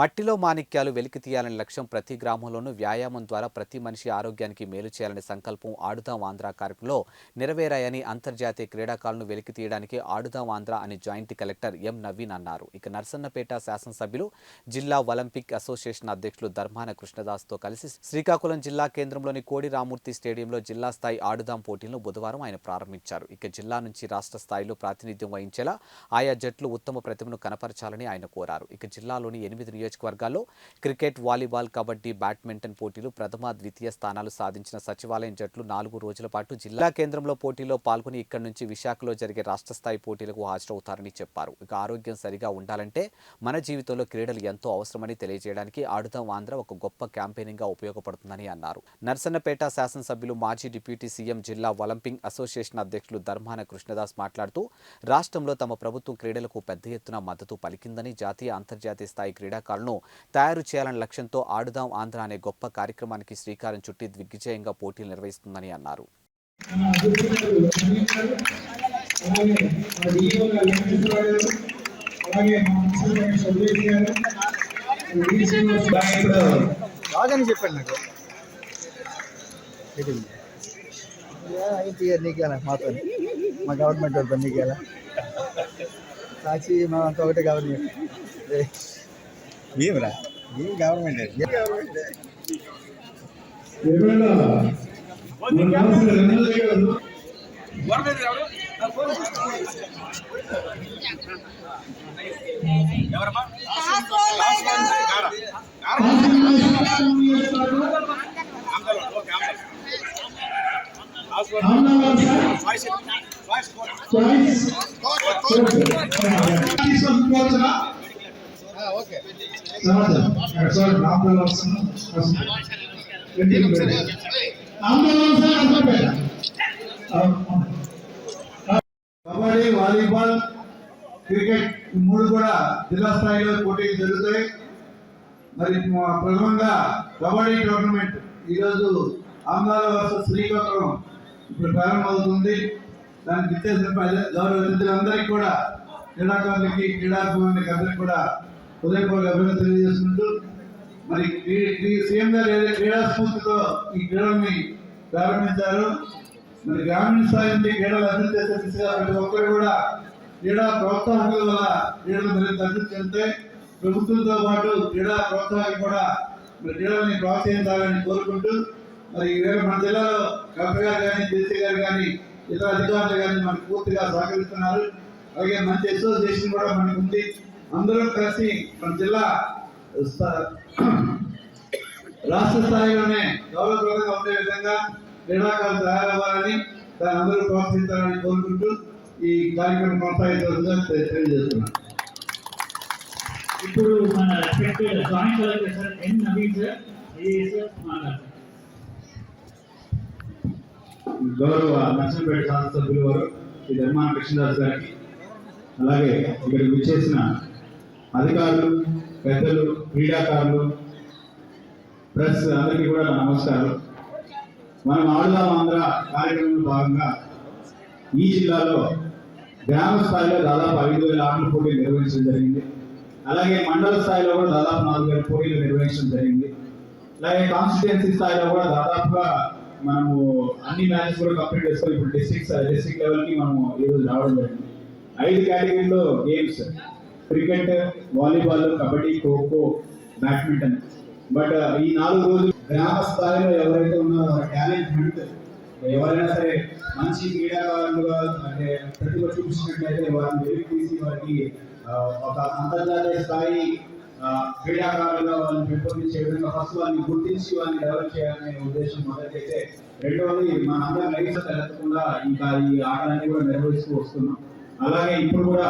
మట్టిలో మాణిక్యాలు వెలికి తీయాలనే లక్ష్యం ప్రతి గ్రామంలోనూ వ్యాయామం ద్వారా ప్రతి మనిషి ఆరోగ్యానికి మేలు చేయాలనే సంకల్పం ఆడుదాం ఆంధ్ర కార్యక్రమంలో నెరవేరాయని అంతర్జాతీయ క్రీడాకారులను వెలికి తీయడానికి ఆడుదాం ఆంధ్ర అని జాయింట్ కలెక్టర్ ఎం నవీన్ అన్నారు. ఇక నర్సన్నపేట శాసనసభ్యులు జిల్లా ఒలింపిక్ అసోసియేషన్ అధ్యక్షులు ధర్మాన కృష్ణదాస్తో కలిసి శ్రీకాకుళం జిల్లా కేంద్రంలోని కోడి రామూర్తి స్టేడియంలో జిల్లా స్థాయి ఆడుదాం పోటీలను బుధవారం ఆయన ప్రారంభించారు. ఇక జిల్లా నుంచి రాష్ట్ర స్థాయిలో ప్రాతినిధ్యం వహించేలా ఆయా జట్లు ఉత్తమ ప్రతిభను కనపరచాలని ఆయన కోరారు. ఇక జిల్లాలోని ఎనిమిది నియోజకవర్గాల్లో క్రికెట్ వాలీబాల్ కబడ్డీ బ్యాడ్మింటన్ పోటీలు ప్రథమ ద్వితీయ స్థానాలు సాధించిన సచివాలయం జట్లు నాలుగు రోజుల పాటు జిల్లా కేంద్రంలో పోటీలో పాల్గొని ఇక్కడి నుంచి విశాఖలో జరిగే రాష్ట్ర స్థాయి పోటీలకు హాజరవుతారని చెప్పారు. ఇక ఆరోగ్యం సరిగా ఉండాలంటే మన జీవితంలో క్రీడలు ఎంతో అవసరమని తెలియజేయడానికి ఆడుదాం ఆంధ్ర ఒక గొప్ప క్యాంపెయినింగ్గా ఉపయోగపడుతుందని అన్నారు. నర్సన్నపేట శాసనసభ్యులు మాజీ డిప్యూటీ సీఎం జిల్లా ఒలింపిక్ అసోసియేషన్ అధ్యక్షులు ధర్మాన కృష్ణదాస్ మాట్లాడుతూ రాష్ట్రంలో తమ ప్రభుత్వం క్రీడలకు పెద్ద ఎత్తున మద్దతు పలికిందని జాతీయ అంతర్జాతీయ స్థాయి క్రీడాకారులను తయారు చేయాలనే లక్ష్యంతో ఆడుదాం ఆంధ్ర అనే గొప్ప కార్యక్రమానికి శ్రీకారం చుట్టి దిగ్విజయంగా పోటీలు నిర్వహిస్తుందని అన్నారు. చెప్పాడు నాకు. అయితే నీకేలా మాతో మా గవర్నమెంట్ వాళ్ళతో నీకేలా. సాక్షి మా అంతా ఒకటే గవర్నమెంట్ ఏమిరా ఏం government government kabaddi volleyball cricket మూడు కూడా జిల్లా స్థాయిలో పోటీలు జరుగుతాయి. మరి ప్రథమంగా కబడ్డీ టోర్నమెంట్ ఈరోజు ఆంధ్రాల వర్సెస్ శ్రీకాకుళం ఇప్పుడు ప్రారంభమవుతుంది. దానికి ఇచ్చేసిన గౌరవ అతిథులందరికీ కూడా క్రీడాకారులకి క్రీడాభిమానులకి అందరికీ కూడా హృదయపూర్వక అభినందన తెలియజేసుకుంటూ మరి సీఎం గారు ఏదైతే క్రీడా స్ఫూర్తితో ఈ క్రీడల్ని ప్రారంభించారు మరి గ్రామీణ స్థాయి నుండి క్రీడలు అభివృద్ధి చేసే దిశగా ప్రతి ఒక్కరు కూడా క్రీడా ప్రోత్సాహకుల వల్ల క్రీడలు మరింత అభివృద్ధి చెందితే ప్రభుత్వంతో పాటు క్రీడా ప్రోత్సాహం కూడా మరి క్రీడల్ని ప్రోత్సహించాలని కోరుకుంటూ మరి వేరే మన జిల్లాలో కలెక్టర్ గారు కానీ జేసీ గారు కానీ ఇతర అధికారులు కానీ మనకు పూర్తిగా సహకరిస్తున్నారు. అలాగే మంచి అసోసియేషన్ కూడా మనకు ఉంది. అందరం కలిసి మన జిల్లా రాష్ట్ర స్థాయిలోనే గౌరవప్రదంగా ఉండే విధంగా క్రీడాకారులు తయారవ్వాలని దాన్ని అందరూ ప్రోత్సహించాలని కోరుకుంటూ ఈ కార్యక్రమం కొనసాగించాల్సిందిగా తె- తెలియజేస్తున్నాను. ఇప్పుడు మన respected joint collector sir N Naveen sir? మాట్లాడతారు. గౌరవ నర్సంపేట శాసనసభ్యుల వారు శ్రీ ధర్మాన కృష్ణదాస్ గారికి అలాగే ఇక్కడికి విచ్చేసిన అధికారులు పెద్దలు క్రీడాకారులు ప్రెస్ అందరికీ కూడా నా నమస్కారం. మనం ఆడుదాం ఆంధ్ర కార్యక్రమంలో భాగంగా ఈ జిల్లాలో గ్రామ స్థాయిలో దాదాపు ఐదు వేల ఆటల పోటీలు నిర్వహించడం జరిగింది. అలాగే మండల స్థాయిలో కూడా దాదాపు నాలుగు వేల పోటీలు నిర్వహించడం జరిగింది. అలాగే కాన్స్టిట్యున్సీ స్థాయిలో కూడా దాదాపుగా మనము అన్ని మ్యాచెస్ కూడా కంప్లీట్ చేసుకొని ఇప్పుడు డిస్ట్రిక్ట్ డిస్ట్రిక్ట్ లెవెల్కి మనము ఈరోజు రావడం జరిగింది. ఐదు కేటగిరీలో games cricket volleyball kabaddi khokho badminton. But ఈ నాలుగు రోజులు గ్రామ స్థాయిలో ఎవరైతే ఉన్నారో టాలెంట్ ఎవరైనా సరే మంచి క్రీడాకారులుగా అంటే ప్రతిభ చూపించినట్లయితే వారిని వెలికి తీసి వారికి ఒక అంతర్జాతీయ స్థాయి క్రీడాకారులుగా వాళ్ళని పెంపొందించే విధంగా ఫస్ట్ వాళ్ళని గుర్తించి వాళ్ళని డెవలప్ చేయాలనే ఉద్దేశం మొదలైతే రెండవది మన అందరం లైఫ్ తెలకుండా ఇంకా ఈ ఆటలన్నీ కూడా నిర్వహిస్తూ వస్తున్నాం. అలాగే ఇప్పుడు కూడా